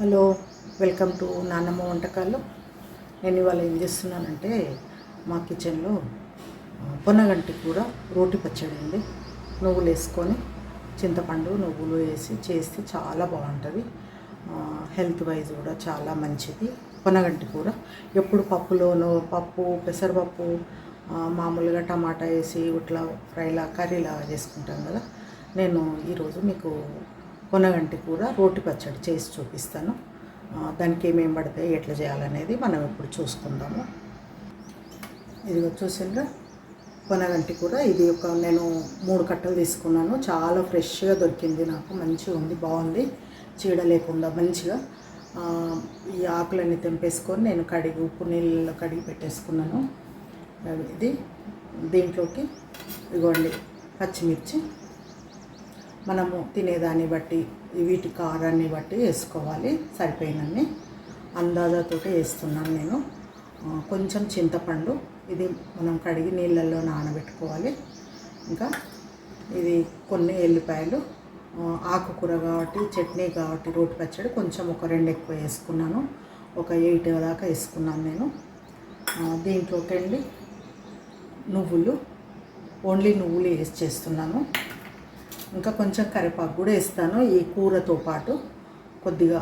Hello welcome to నాన్నమ్మ వంటకాలు. నేను ఇవాళ ఏం చేస్తున్నానంటే మా కిచెన్లో పొన్నగంటి కూర రోటి పచ్చడి అండి. నువ్వులు వేసుకొని చింతపండు నువ్వులు వేసి చేస్తే చాలా బాగుంటుంది. హెల్త్ వైజ్ కూడా చాలా మంచిది. పొన్నగంటి కూర ఎప్పుడు పప్పులోనో పప్పు పెసరపప్పు మామూలుగా టమాటా వేసి ఇట్లా ఫ్రైలా కర్రీలా చేసుకుంటాం కదా. నేను ఈరోజు మీకు కొనగంటి కూర రోటి పచ్చడి చేసి చూపిస్తాను. దానికి ఏమేమి పడతాయి ఎట్లా చేయాలనేది మనం ఇప్పుడు చూసుకుందాము. ఇది చూసిండ్రా కొనగంటి కూర. ఇది ఒక నేను మూడు కట్టలు తీసుకున్నాను. చాలా ఫ్రెష్గా దొరికింది నాకు. మంచిగా ఉంది బాగుంది. చీడ లేకుండా మంచిగా. ఈ ఆకులన్నీ తెంపేసుకొని నేను కడిగి ఉప్పు నీళ్ళలో కడిగి పెట్టేసుకున్నాను. ఇది దీంట్లోకి ఇదిగోండి పచ్చిమిర్చి. మనము తినేదాన్ని బట్టి వీటి కారాన్ని బట్టి వేసుకోవాలి. సరిపోయినన్ని అందాజతోటి వేస్తున్నాను నేను. కొంచెం చింతపండు ఇది మనం కడిగి నీళ్ళల్లో నానబెట్టుకోవాలి. ఇంకా ఇది కొన్ని ఎల్లిపాయలు ఆకుకూర కాబట్టి చట్నీ కాబట్టి రోటి పచ్చడి కొంచెం ఒక రెండు ఎక్కువ వేసుకున్నాను. ఒక ఎయిట్ దాకా వేసుకున్నాను నేను. ఆ, దీంట్లోకి వెళ్ళి నువ్వులు ఓన్లీ నువ్వులు వేసి చేస్తున్నాను. ఇంకా కొంచెం కరివేపాకు కూడా వేస్తాను ఈ కూరతో పాటు కొద్దిగా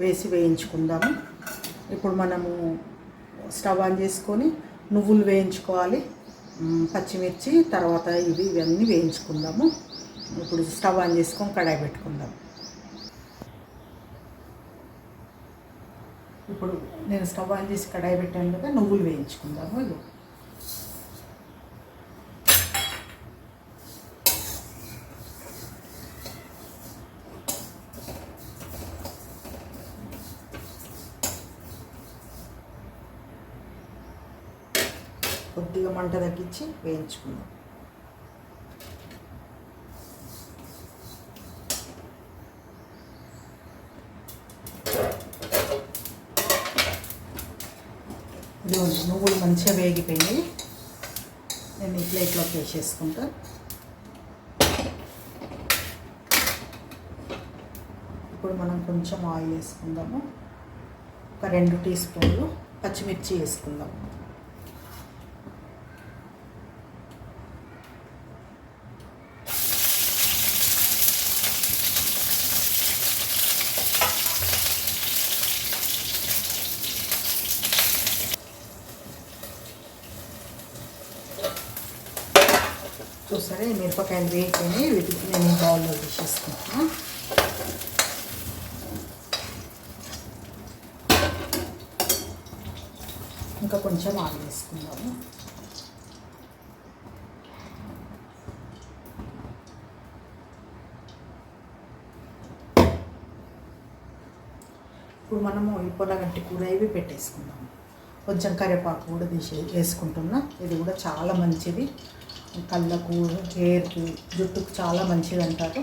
వేసి వేయించుకుందాము. ఇప్పుడు మనము స్టవ్ ఆన్ చేసుకొని నువ్వులు వేయించుకోవాలి పచ్చిమిర్చి తర్వాత ఇవి ఇవన్నీ వేయించుకుందాము. ఇప్పుడు స్టవ్ ఆన్ చేసుకొని కడాయి పెట్టుకుందాం. ఇప్పుడు నేను స్టవ్ ఆన్ చేసి కడాయి పెట్టాను కదా నువ్వులు వేయించుకుందాము కొద్దిగా మంట తగ్గించి వేయించుకుందాం. నువ్వులు మంచిగా వేగిపోయినాయి. నేను ఈ ప్లేట్లోకి వేసేసుకుంటా. ఇప్పుడు మనం కొంచెం ఆయిల్ వేసుకుందాము. ఒక రెండు టీ స్పూన్లు పచ్చిమిర్చి వేసుకుందాము. సరే మిరపకాయలు వేయకొని వీటికి నేను బౌల్లో తీసేసుకుంటాను ఇంకా కొంచెం ఆయిల్ వేసుకుందాము. ఇప్పుడు మనము ఈ పొలగంటి కూర ఇవి పెట్టేసుకుందాము. కొంచెం కరివేపాకు కూడా తీసే వేసుకుంటున్నా. ఇది కూడా చాలా మంచిది. కళ్ళకు హెయిర్కి జుట్టుకు చాలా మంచిది అంటారు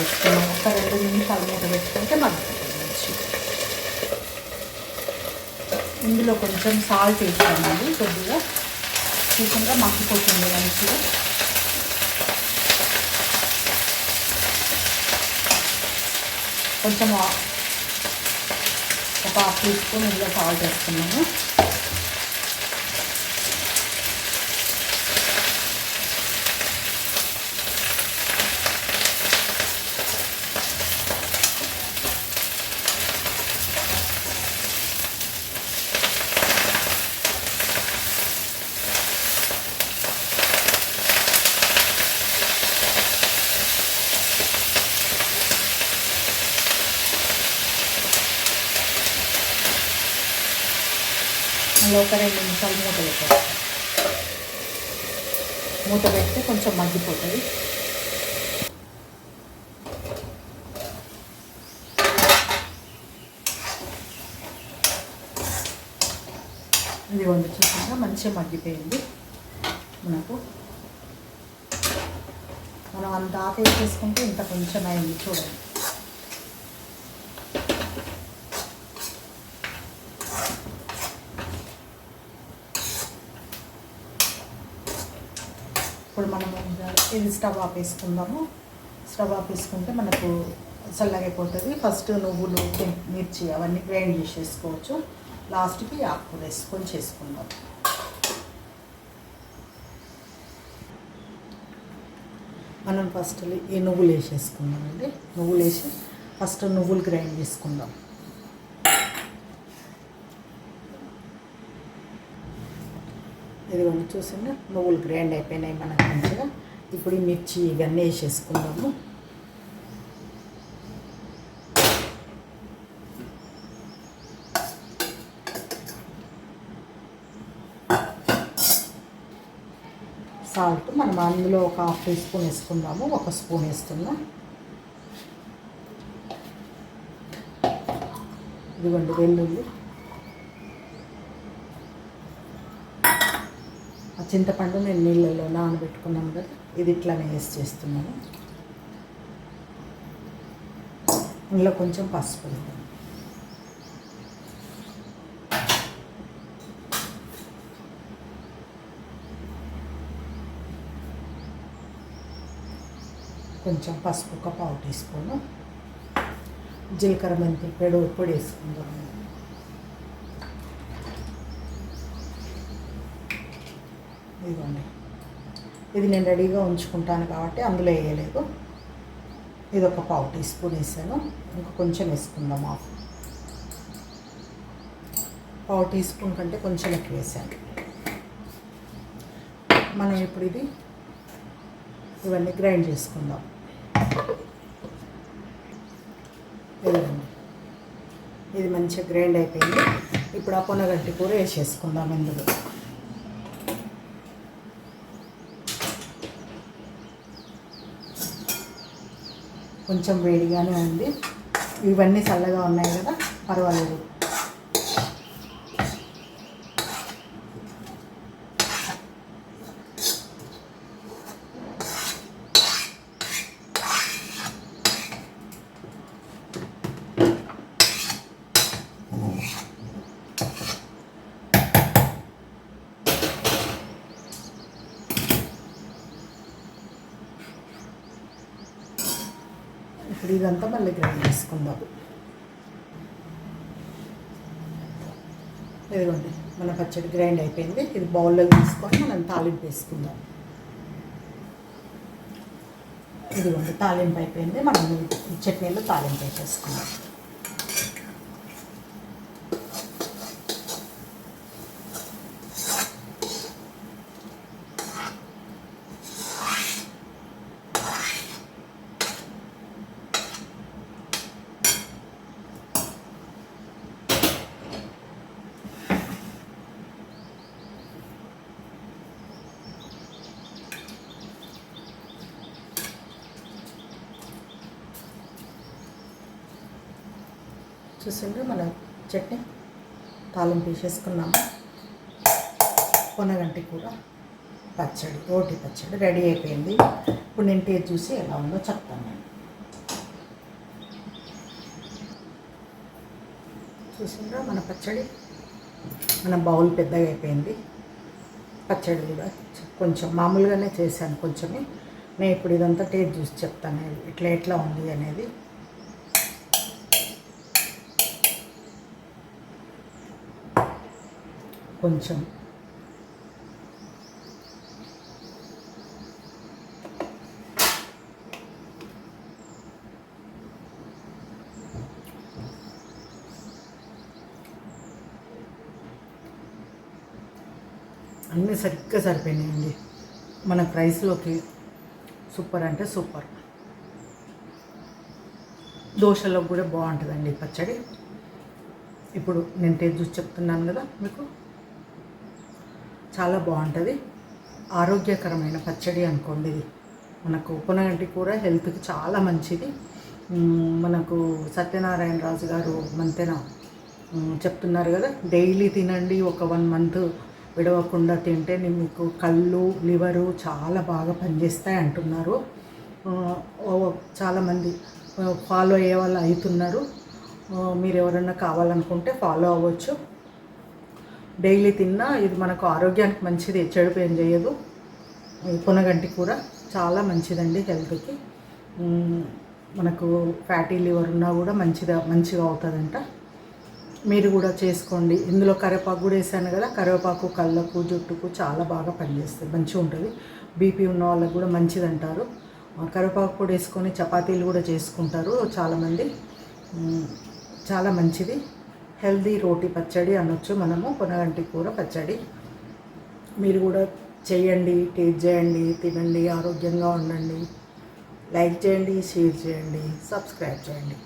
ఇప్పుడు మూత పెట్టేసుకున్నాం ఒక రెండు నిమిషాలు మూత పెట్టుకుంటే మనకు మంచి ఇందులో కొంచెం సాల్ట్ వేసామండి కొద్దిగా చూసుకుంటే మగ్గిపోతుంది మంచిగా. కొంచెం ఆ- ఒక హాఫ్ టీ స్పూన్ ఇందులో సాల్ట్ మళ్ళీ ఒక రెండు నిమిషాలు మూత పెట్టాలి మూత పెడితే కొంచెం మగ్గిపోతుంది. ఇది వండి చూసాక మంచిగా మగ్గిపోయింది. మనకు మనం అంత ఆకు చేసుకుంటే ఇంత కొంచెం అయింది చూడండి ఇప్పుడు మనము ఇది స్టవ్ ఆపేసుకుందాము. స్టవ్ ఆపేసుకుంటే మనకు చల్లగైపోతుంది. ఫస్ట్ నువ్వులు మిర్చి అవన్నీ గ్రైండ్ చేసేసుకోవచ్చు. లాస్ట్కి ఆకుకూర వేసుకొని చేసుకుందాం. మనం ఫస్ట్ ఈ నువ్వులు వేసేసుకుందామండి. నువ్వులు వేసి ఫస్ట్ నువ్వులు గ్రైండ్ చేసుకుందాం. ఇదిగోండి చూసిందా నువ్వులు గ్రైండ్ అయిపోయినాయి మనకు మంచిగా. ఇప్పుడు ఈ మిర్చి ఇవన్నీ వేసేసుకుందాము. సాల్ట్ మనం అందులో ఒక హాఫ్ టీ స్పూన్ వేసుకుందాము ఒక స్పూన్ వేస్తున్నా. ఇదిగోండి వెల్లుల్లి. ఆ చింతపండు నేను నీళ్ళల్లో నానబెట్టుకున్నాను కదా. ఇది ఇట్లానే వేసి చేస్తున్నాను. ఇందులో కొంచెం పసుపు వేద్దాం. కొంచెం పసుపు ఒక పావు టీ స్పూను. జీలకర్ర మెంతులు పెడు పొడి వేసుకుందాం. ఇదిగోండి. ఇది నేను రెడీగా ఉంచుకుంటాను కాబట్టి అందులో వేయలేదు. ఇది ఒక పావు టీ స్పూన్ వేసాను. ఇంకా కొంచెం వేసుకుందాం ఆఫ్. పావు టీ స్పూన్ కంటే కొంచెం ఎక్కువ వేసాను. మనం ఇప్పుడు ఇది ఇవన్నీ గ్రైండ్ చేసుకుందాం. ఇదిగోండి. ఇది మంచిగా గ్రైండ్ అయిపోయింది. ఇప్పుడు ఆ పొనగంటి కూర వేసేసుకుందాం ఇందులో. కొంచెం వేడిగానే ఉంది. ఇవన్నీ చల్లగా ఉన్నాయి కదా పర్వాలేదు. ఇప్పుడు ఇదంతా మళ్ళీ గ్రైండ్ చేసుకుందాం. ఇదిగోండి మన పచ్చడి గ్రైండ్ అయిపోయింది. ఇది బౌల్లో తీసుకొని మనం తాలింపు వేసుకుందాం. ఇదిగోండి తాలింపు అయిపోయింది. మనం చట్నీలో తాలింపు వేసేసుకుందాం. చూసిండ్రు మన చట్నీ తాళం తీసేసుకున్నాము కొనగంటి కూర పచ్చడి రోటి పచ్చడి రెడీ అయిపోయింది. ఇప్పుడు నేను టేస్ట్ చూసి ఎలా ఉందో చెప్తాను నేను. చూసిండ్రా మన పచ్చడి మన బౌల్ పెద్దగా అయిపోయింది. పచ్చడి కూడా కొంచెం మామూలుగానే చేశాను కొంచెమే. నేను ఇప్పుడు ఇదంతా టేస్ట్ చూసి చెప్తాను ఇట్లా ఎట్లా ఉంది అనేది. కొంచెం. అన్నీ సరిగ్గా సరిపోయినాయండి. మన ప్రైస్లోకి సూపర్ అంటే సూపర్. దోశలో కూడా బాగుంటుందండి పచ్చడి. ఇప్పుడు నేను టేస్ట్ చూసి చెప్తున్నాను కదా మీకు. చాలా బాగుంటుంది. ఆరోగ్యకరమైన పచ్చడి అనుకోండి ఇది. మనకు ఉప్పునగంటి కూర హెల్త్కి చాలా మంచిది. మనకు సత్యనారాయణ రాజు గారు మంతెన చెప్తున్నారు కదా డైలీ తినండి ఒక వన్ మంత్ విడవకుండా తింటే మీకు కళ్ళు లివరు చాలా బాగా పనిచేస్తాయి అంటున్నారు. చాలామంది ఫాలో అయ్యే వాళ్ళు అవుతున్నారు. మీరు ఎవరన్నా కావాలనుకుంటే ఫాలో అవ్వచ్చు. డైలీ తిన్నా ఇది మనకు ఆరోగ్యానికి మంచిది చెడుపు ఏం చేయదు. పునగంటి కూర చాలా మంచిదండి హెల్త్కి. మనకు ఫ్యాటీ లివర్ ఉన్నా కూడా మంచిగా మంచిగా అవుతుందంట. మీరు కూడా చేసుకోండి. ఇందులో కరివేపాకు కూడా వేసాను కదా కరివేపాకు కళ్ళకు జుట్టుకు చాలా బాగా పనిచేస్తుంది మంచిగా ఉంటుంది. బీపీ ఉన్న వాళ్ళకు కూడా మంచిది అంటారు కరివేపాకు కూడా వేసుకొని చపాతీలు కూడా చేసుకుంటారు చాలామంది చాలా మంచిది. హెల్దీ రోటి పచ్చడి అనొచ్చు మనము పొనగంటి కూర పచ్చడి. మీరు కూడా చేయండి టేస్ట్ చేయండి తినండి ఆరోగ్యంగా ఉండండి. లైక్ చేయండి షేర్ చేయండి సబ్స్క్రైబ్ చేయండి.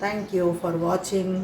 Thank you for watching